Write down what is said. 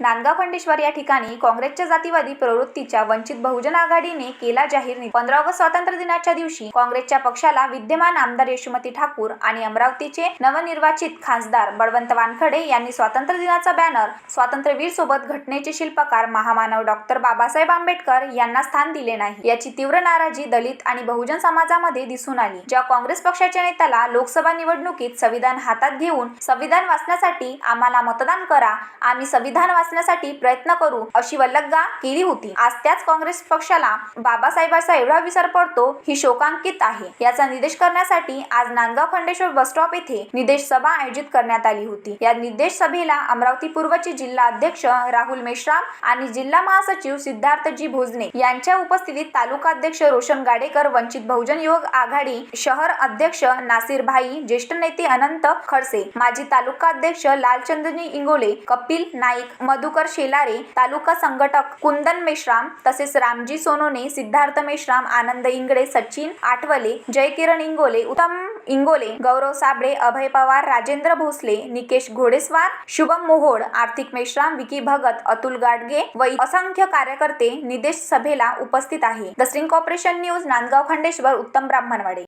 नांदगाव खंडेश्वर या ठिकाणी काँग्रेसच्या जातीवादी प्रवृत्तीच्या वंचित बहुजन आघाडीने केला जाहीर निर्णय पंधरा ऑगस्ट स्वातंत्र्य दिनाच्या दिवशी काँग्रेसच्या पक्षाला विद्यमान आमदार यशोमती ठाकूर आणि अमरावतीचे नवनिर्वाचित खासदार बळवंत वानखडे यांनी स्वातंत्र्य दिनाचा बॅनर स्वातंत्र्यवीर सोबत घटनेचे शिल्पकार महामानव डॉक्टर बाबासाहेब आंबेडकर यांना स्थान दिले नाही. याची तीव्र नाराजी दलित आणि बहुजन समाजामध्ये दिसून आली. ज्या काँग्रेस पक्षाच्या नेत्याला लोकसभा निवडणुकीत संविधान हातात घेऊन संविधान वाचण्यासाठी आम्हाला मतदान करा आम्ही संविधान असण्यासाठी प्रयत्न करू अशी वल्लग्गा केली होती. आज त्याच काँग्रेस पक्षाला बाबासाहेबांचा एवढा विसर पडतो ही शोकांकित आहे. याचा निदेश करण्यासाठी आज नांदगाव खंडेश्वर बस स्टॉप येथे निदेश सभा आयोजित करण्यात आली होती. या निदेश सभेला अमरावती पूर्वचे जिल्हा अध्यक्ष राहुल मेश्राम आणि जिल्हा महासचिव सिद्धार्थजी भोजने यांच्या उपस्थितीत तालुका अध्यक्ष रोशन गाडेकर वंचित बहुजन युवक आघाडी शहर अध्यक्ष नासिर भाई ज्येष्ठ नेते अनंत खडसे माजी तालुका अध्यक्ष लालचंदजी इंगोले कपिल नाईक मधुकर शेलारे तालुका संघटक कुंदन मेश्राम तसेच रामजी सोनोने सिद्धार्थ मेश्राम आनंद इंगळे सचिन आठवले जयकिरण इंगोले उत्तम इंगोले गौरव साबळे अभय पवार राजेंद्र भोसले निकेश घोडेस्वार शुभम मोहोड आर्थिक मेश्राम विकी भगत अतुल गाडगे व असंख्य कार्यकर्ते निदेश सभेला उपस्थित आहे. The string corporation news Nandgaon Khandeshwar Uttam Brahmanwade.